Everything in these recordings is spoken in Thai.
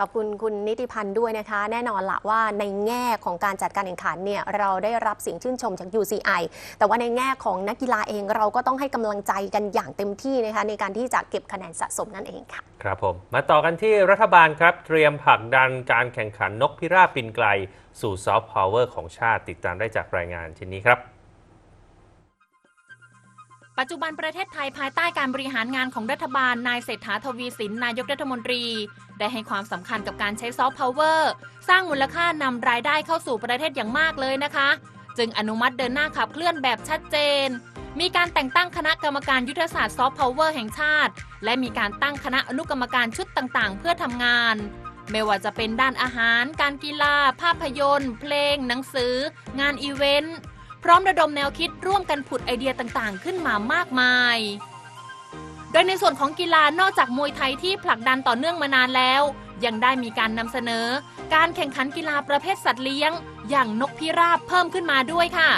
ขอบคุณคุณนิติพันธ์ด้วยนะคะ แน่นอนละว่าในแง่ของการจัดการแข่งขันเนี่ยเราได้รับเสียงชื่นชมจาก UCI แต่ว่าในแง่ของนักกีฬาเองเราก็ต้องให้กำลังใจกันอย่างเต็มที่นะคะในการที่จะเก็บคะแนนสะสมนั่นเองค่ะ ครับผม มาต่อกันที่รัฐบาลครับ เตรียมผลักดันการแข่งขันนกพิราบบินไกล สู่ซอฟต์พาวเวอร์ของชาติติดตามได้จากรายงานชิ้นนี้ครับ ปัจจุบันประเทศไทยภายใต้การบริหารงานของรัฐบาลนายเศรษฐาทวีสินนายกรัฐมนตรี ได้ให้ความสำคัญกับการใช้ซอฟต์พาวเวอร์สร้างมูลค่านำรายได้เข้าสู่ประเทศอย่างมากเลยนะคะ จึงอนุมัติเดินหน้าขับเคลื่อนแบบชัดเจน มีการแต่งตั้งคณะกรรมการยุทธศาสตร์ซอฟต์พาวเวอร์แห่งชาติ และมีการตั้งคณะอนุกรรมการชุดต่างๆ เพื่อทำงาน ไม่ว่าจะเป็นด้านอาหาร การกีฬา ภาพยนตร์ เพลง หนังสือ งานอีเวนต์ พร้อมระดมแนวคิดร่วมกันผุดไอเดียต่างๆ ขึ้นมามากมาย โดยในส่วนของกีฬานอกจากมวยไทยที่ผลักดันต่อเนื่องมานานแล้ว ยังได้มีการนำเสนอ การแข่งขันกีฬาประเภทสัตว์เลี้ยง อย่างนกพิราบเพิ่มขึ้นมาด้วยค่ะ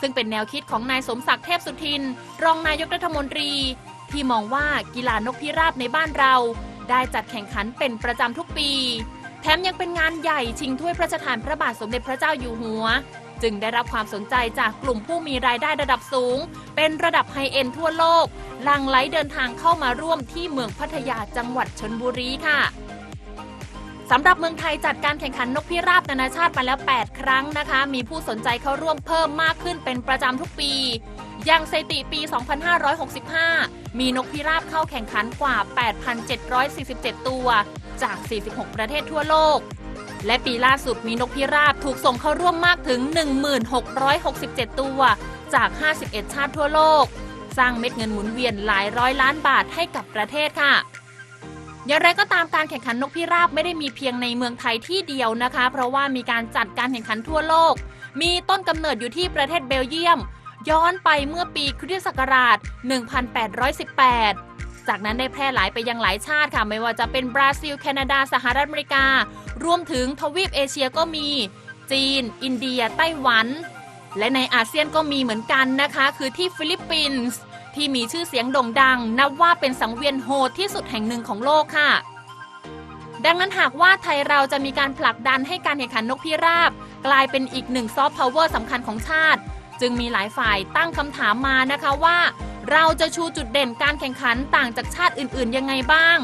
ซึ่งเป็นแนวคิดของนายสมศักดิ์เทพสุทิน รองนายกรัฐมนตรี ที่มองว่ากีฬานกพิราบในบ้านเรา ได้จัดแข่งขันเป็นประจำทุกปีแถมยังเป็นงานใหญ่ชิงถ้วยพระราชทานพระบาทสมเด็จพระเจ้าอยู่หัว จึงได้รับความสนใจจากกลุ่มผู้มีรายได้ระดับสูง เป็นระดับไฮเอ็นทั่วโลกหลั่งไหลเดินทางเข้ามาร่วมที่เมืองพัทยาจังหวัดชนบุรีค่ะสำหรับเมืองไทยจัดการแข่งขันนกพิราบนานาชาติมาแล้ว 8 ครั้งนะคะ มีผู้สนใจเข้าร่วมเพิ่มมากขึ้นเป็นประจำทุกปี อย่างสถิติปี 2565 มีนกพิราบเข้าแข่งขันกว่า 8,747 ตัว จาก 46 ประเทศทั่วโลก และปีล่าสุดมีนกพิราบถูกส่งเข้าร่วมมากถึง 1667 ตัว จาก 51 ชาติทั่วโลก สร้างเม็ดเงินหมุนเวียนหลายร้อยล้านบาทให้กับประเทศค่ะอย่างไรก็ตามการแข่งขันนกพิราบไม่ได้มีเพียงในเมืองไทยที่เดียวนะคะ เพราะว่ามีการจัดการแข่งขันทั่วโลก มีต้นกำเนิดอยู่ที่ประเทศเบลเยียม ย้อนไปเมื่อปีคริสตศักราช 1818 จากนั้นได้แพร่หลายไปยังหลายชาติค่ะ ไม่ว่าจะเป็นบราซิล แคนาดา สหรัฐอเมริกา รวมถึงทวีปเอเชียก็มี จีน อินเดีย ไต้หวัน และในอาเซียนก็มีเหมือนกันนะคะ คือที่ฟิลิปปินส์ที่มีชื่อเสียงโด่งดัง นับว่าเป็นสังเวียนโหดที่สุดแห่งหนึ่งของโลกค่ะ ดังนั้นหากว่าไทยเราจะมีการผลักดันให้การแข่งขันนกพิราบ กลายเป็นอีกหนึ่งซอฟต์พาวเวอร์สำคัญของชาติ จึงมีหลายฝ่ายตั้งคำถามมานะคะว่า เราจะชูจุดเด่นการแข่งขันต่างจากชาติอื่น ๆ ยังไงบ้าง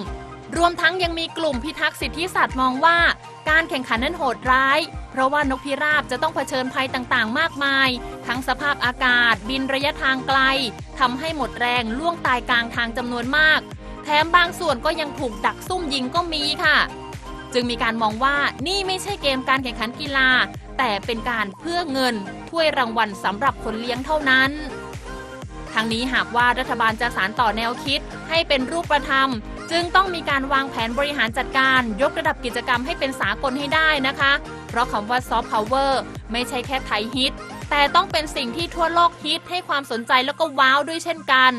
รวมทั้งยังมีกลุ่มพิทักษ์สิทธิสัตว์มองว่า การแข่งขันนั้นโหดร้าย เพราะว่านกพิราบจะต้องเผชิญภัยต่างๆ มากมาย ทั้งสภาพอากาศ บินระยะทางไกลทำให้หมดแรงล่วงตายกลางทางจำนวนมาก แถมบางส่วนก็ยังถูกดักซุ่มยิงก็มีค่ะ จึงมีการมองว่านี่ไม่ใช่เกมการแข่งขันกีฬา แต่เป็นการเพื่อเงินถ้วยรางวัลสำหรับคนเลี้ยงเท่านั้นทั้งนี้หากว่ารัฐบาลจะสารต่อแนวคิดให้เป็นรูปธรรม จึงต้องมีการวางแผนบริหารจัดการยกระดับกิจกรรมให้เป็นสากลให้ได้นะคะ เพราะคำว่าซอฟต์พาวเวอร์ไม่ใช่แค่ไทยฮิต แต่ต้องเป็นสิ่งที่ทั่วโลกฮิตให้ความสนใจแล้วก็ว้าวด้วยเช่นกัน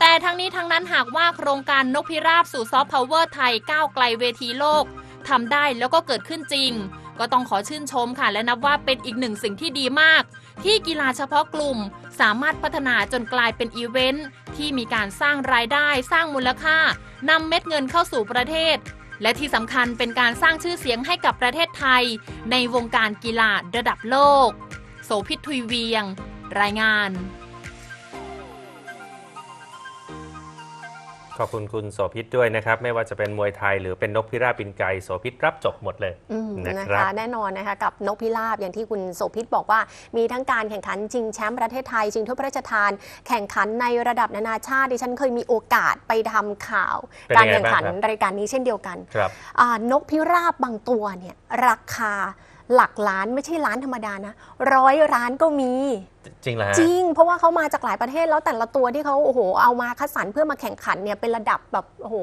แต่ทั้งนี้ทั้งนั้นหากว่าโครงการนกพิราบสู่ซอฟต์พาวเวอร์ไทยก้าวไกลเวทีโลก ทำได้แล้วก็เกิดขึ้นจริง ก็ต้องขอชื่นชมค่ะ และนับว่าเป็นอีกหนึ่งสิ่งที่ดีมาก ที่กีฬาเฉพาะกลุ่ม สามารถพัฒนาจนกลายเป็นอีเวนต์ที่มีการสร้างรายได้สร้างมูลค่านำเม็ดเงินเข้าสู่ประเทศ และที่สำคัญเป็นการสร้างชื่อเสียงให้กับประเทศไทย ในวงการกีฬาระดับโลก โสภิตทุยเวียง รายงาน ขอบคุณคุณโสภิตด้วยนะครับ ไม่ว่าจะเป็นมวยไทยหรือเป็นนกพิราบบินไกลโสภิตรับจบหมดเลยอืมนะนะครับคะแน่นอนนะคะกับนกพิราบอย่างที่คุณโสภิตบอกว่า มีทั้งการแข่งขันชิงแชมป์ประเทศไทยชิงถ้วยพระราชทาน แข่งขันในระดับนานาชาติดิฉันเคยมีโอกาสไปทำข่าวเป็นการยังไงแข่งขันบ้างครับรายการนี้เช่นเดียวกันครับอ่านกพิราบบางตัวเนี่ยราคา หลักล้านไม่ใช่ล้านธรรมดานะร้อยล้านก็มี จริงเหรอฮะจริง เพราะว่าเขามาจากหลายประเทศแล้วแต่ละตัวที่เขาโอ้โหเอามาคัดสรรเพื่อมาแข่งขันเนี่ยเป็นระดับแบบโอ้โห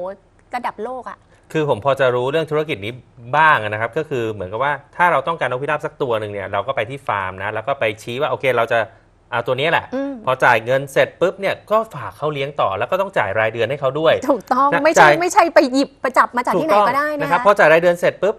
ระดับโลกอะ คือผมพอจะรู้เรื่องธุรกิจนี้บ้างนะครับ ก็คือเหมือนกับว่าถ้าเราต้องการนกพิราบสักตัวหนึ่งเนี่ยเราก็ไปที่ฟาร์มนะแล้วก็ไปชี้ว่าโอเคเราจะเอาตัวนี้แหละ อืม พอจ่ายเงินเสร็จปุ๊บเนี่ยก็ฝากเขาเลี้ยงต่อแล้วก็ต้องจ่ายรายเดือนให้เขาด้วย ถูกต้องนะไม่ใช่จ่าย ไม่ใช่ไปหยิบไปจับมาจากที่ไหนถูก็ได้ต้องนะนะครับพอจ่ายรายเดือนเสร็จปุ๊บ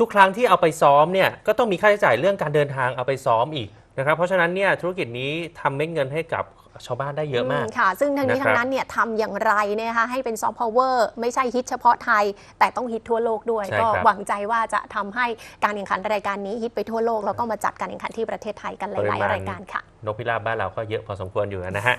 ทุกครั้งที่เอาไปซ้อมเนี่ยก็ต้องมีค่าใช้จ่ายเรื่องการเดินทางเอาไปซ้อมอีกนะครับเพราะฉะนั้นเนี่ยธุรกิจนี้ทำเม็ดเงินให้กับชาวบ้านได้เยอะมาก ค่ะ ซึ่งทั้งนี้นะครับ ทั้งนั้นเนี่ยทำอย่างไรเนยนะคะให้เป็นซอฟต์พาวเวอร์ไม่ใช่ฮิตเฉพาะไทย แต่ต้องฮิตทั่วโลกด้วย ใช่ก็ครับ หวังใจว่าจะทำให้การแข่งขันรายการนี้ฮิตไปทั่วโลก แล้วก็มาจัดการแข่งขันที่ประเทศไทยกันหลาย ๆ รายการค่ะ นกพิราบบ้านเราก็เยอะพอสมควรอยู่นะฮะ